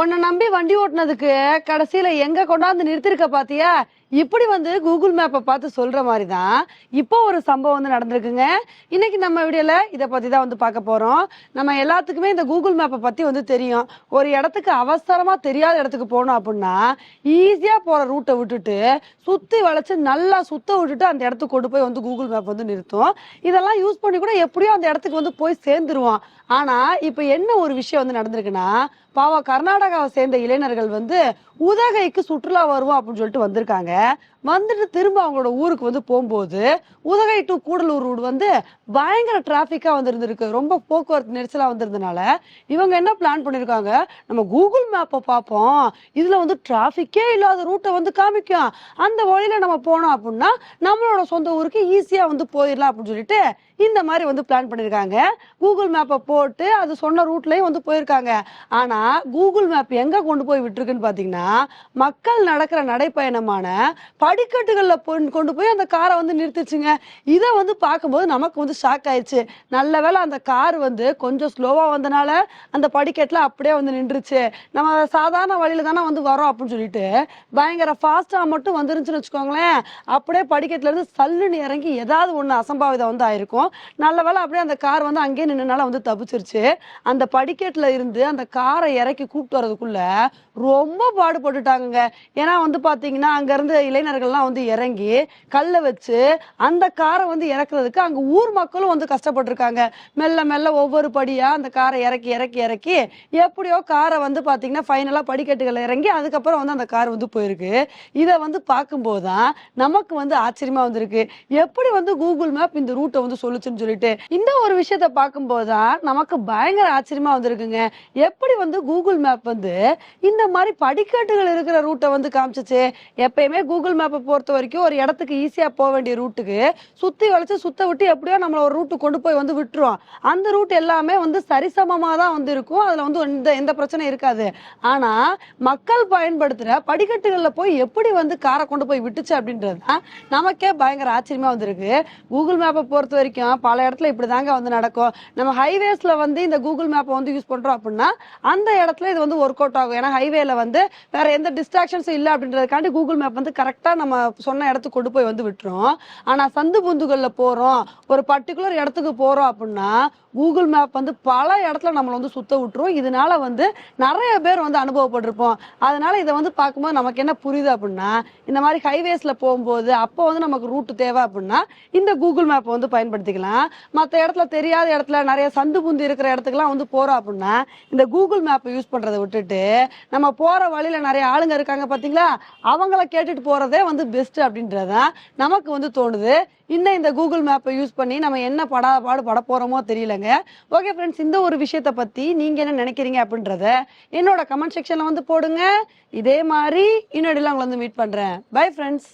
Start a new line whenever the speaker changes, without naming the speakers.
உன்னை நம்பி வண்டி ஓட்டினதுக்கு கடைசியில எங்க கொண்டாந்து நிறுத்திருக்க பாத்தியா? இப்படி வந்து கூகுள் மேப்பை பார்த்து சொல்ற மாதிரி தான் இப்போ ஒரு சம்பவம் வந்து நடந்திருக்குங்க. இன்னைக்கு நம்ம வீடியோல இதை பத்தி தான் வந்து பார்க்க போறோம். நம்ம எல்லாத்துக்குமே இந்த கூகுள் மேப்பை பத்தி வந்து தெரியும். ஒரு இடத்துக்கு அவசரமா தெரியாத இடத்துக்கு போகணும் அப்படின்னா ஈஸியா போற ரூட்டை விட்டுட்டு சுத்தி வளைச்சு நல்லா சுத்த விட்டுட்டு அந்த இடத்துக்கு கொண்டு போய் வந்து கூகுள் மேப் வந்து நிறுத்தும். இதெல்லாம் யூஸ் பண்ணி கூட எப்படியோ அந்த இடத்துக்கு வந்து போய் சேர்ந்துருவோம். ஆனா இப்போ என்ன ஒரு விஷயம் வந்து நடந்திருக்குன்னா பாவம் கர்நாடகாவை சேர்ந்த இளைஞர்கள் வந்து உதகைக்கு சுற்றுலா வருவோம் அப்படின்னு சொல்லிட்டு வந்திருக்காங்க. வந்துட்டு திரும்ப அவங்களோட ஊருக்கு வந்து போகும்போது உதகை டு கூடலூர் ரோடு வந்து பயங்கர டிராஃபிக்கா வந்திருந்திருக்கு. ரொம்ப போக்குவரத்து நெரிசலா வந்திருந்தனால இவங்க என்ன பிளான் பண்ணிருக்காங்க? நம்ம கூகுள் மேப்பை பார்ப்போம். இதுல வந்து டிராஃபிக்கே இல்லாத ரூட்டை வந்து காமிக்கும். அந்த வழியில நம்ம போனோம் அப்படின்னா நம்மளோட சொந்த ஊருக்கு ஈஸியா வந்து போயிடலாம் அப்படின்னு சொல்லிட்டு இந்த மாதிரி வந்து பிளான் பண்ணிருக்காங்க. கூகுள் மேப்பை போட்டு அது சொன்ன ரூட்லயும் வந்து போயிருக்காங்க. ஆனா கூகுள் மேப் எங்க கொண்டு போய் விட்டுருக்குன்னு பாத்தீங்கன்னா மக்கள் நடக்கிற நடைப்பயணமான படிக்கட்டுகள்ல கொண்டு போய் அந்த காரை வந்து நிறுத்துச்சுங்க இதை வந்து பார்க்கும்போது நமக்கு வந்து ஷாக் ஆயிடுச்சு. நல்ல வேளை அந்த கார் வந்து கொஞ்சம் ஸ்லோவா வந்தனால அந்த படிக்கட்டுல அப்படியே வந்து நின்றுச்சு. நம்ம சாதாரண வழியில தானே வந்து வரோம் அப்படின்னு சொல்லிட்டு பயங்கர ஃபாஸ்டா மட்டும் வந்துருந்துச்சுன்னு வச்சுக்கோங்களேன். அப்படியே படிக்கட்டுல இருந்து சல்லுன்னு இறங்கி ஏதாவது ஒண்ணு அசம்பாவிதம் வந்து ஆயிருக்கும். நல்ல வேளை அப்படியே அந்த கார் வந்து அங்கேயே நின்னனால வந்து தப்பிச்சிருச்சு. அந்த படிக்கட்டுல இருந்து அந்த காரை இறக்கி கூப்பிட்டு வர்றதுக்குள்ள ரொம்ப பாடுபட்டுட்டாங்கங்க. ஏன்னா வந்து பாத்தீங்கன்னா அங்க இருந்து இளைஞர்கள்லாம் வந்து இறங்கி கல்லை வச்சு அந்த காரை வந்து இறக்குறதுக்கு அங்க ஊர் மக்களும் வந்து கஷ்டப்பட்டிருக்காங்க. மெல்ல மெல்ல ஒவ்வொரு படியா அந்த காரை இறக்கி இறக்கி இறக்கி எப்படியோ காரை வந்து பாத்தீங்கன்னா ஃபைனலா படிக்கட்டுகள் இறங்கி அதுக்கப்புறம் வந்து அந்த கார் வந்து போயிருக்கு. இதை வந்து பார்க்கும்போது தான் நமக்கு வந்து ஆச்சரியமா வந்திருக்கு. எப்படி வந்து கூகுள் மேப் இந்த ரூட்டை வந்து சொல்லுச்சுன்னு சொல்லிட்டு இந்த ஒரு விஷயத்த பார்க்கும்போது தான் நமக்கு பயங்கர ஆச்சரியமா வந்திருக்குங்க. எப்படி வந்து கூகுள் மேப் வந்து இந்த மாதிரி படிக்கட்டுகள் இருக்கிற ரூட்டை வந்து காமிச்சிச்சு. எப்பயுமே கூகுள் மேப்பை பொறுத்த வரைக்கும் ஒரு இடத்துக்கு ஈஸியாக போக வேண்டிய ரூட்டுக்கு சுற்றி வளைச்சு சுத்த விட்டு எப்படியோ நம்மளை ஒரு ரூட்டு கொண்டு போய் வந்து விட்டுருவோம் அந்த ரூட் எல்லாமே வந்து சரிசமமாக தான் வந்து இருக்கும். அதில் வந்து எந்த எந்த பிரச்சனையும் இருக்காது. ஆனால் மக்கள் பயன்படுத்துகிற படிக்கட்டுகளில் போய் எப்படி வந்து காரை கொண்டு போய் விட்டுச்சு அப்படின்றது தான் நமக்கே பயங்கர ஆச்சரியமாக வந்திருக்கு. கூகுள் மேப்பை பொறுத்த வரைக்கும் பல இடத்துல இப்படிதாங்க வந்து நடக்கும். நம்ம ஹைவேஸில் வந்து இந்த கூகுள் மேப்பை வந்து யூஸ் பண்ணுறோம் அப்படின்னா அந்த அந்த இடத்துல இது வந்து ஒர்க் அவுட் ஆகும்? ஏன்னா ஹைவேல வந்து வேற எந்த டிஸ்ட்ராக்ஷன்ஸும் இல்லை அப்படின்றதுக்காண்டி கூகுள் மேப் வந்து கரெக்டாக நம்ம சொன்ன இடத்துக்கு கொண்டு போய் வந்து விட்டுரும் ஆனால் சந்து புந்துகளில் போகிறோம் ஒரு பர்டிகுலர் இடத்துக்கு போகிறோம் அப்படின்னா கூகுள் மேப் வந்து பல இடத்துல நம்மளை வந்து சுத்த விட்டுரும். இதனால வந்து நிறைய பேர் வந்து அனுபவப்பட்டிருப்போம். அதனால இதை வந்து பார்க்கும்போது நமக்கு என்ன புரியுது அப்படின்னா இந்த மாதிரி ஹைவேஸ்ல போகும்போது அப்போ வந்து நமக்கு ரூட் தேவை அப்படின்னா இந்த கூகுள் மேப் வந்து பயன்படுத்திக்கலாம். மற்ற இடத்துல தெரியாத இடத்துல நிறைய சந்து புந்து இருக்கிற இடத்துக்குலாம் வந்து போறோம் அப்படின்னா இந்த கூகுள் மேப் மேப்பை யூஸ் பண்ணுறதை விட்டுட்டு நம்ம போகிற வழியில் நிறைய ஆளுங்க இருக்காங்க பார்த்தீங்களா அவங்கள கேட்டுட்டு போகிறதே வந்து பெஸ்ட்டு அப்படின்றதான் நமக்கு வந்து தோணுது. இன்னும் இந்த கூகுள் மேப்பை யூஸ் பண்ணி நம்ம என்ன படா பாடு பட போகிறோமோ தெரியலங்க. ஓகே ஃப்ரெண்ட்ஸ் இந்த ஒரு விஷயத்தை பற்றி நீங்கள் என்ன நினைக்கிறீங்க அப்படின்றத என்னோட கமெண்ட் செக்ஷனில் வந்து போடுங்க. இதே மாதிரி இன்னொடிலாம் உங்களை வந்து மீட் பண்ணுறேன் பை ஃப்ரெண்ட்ஸ்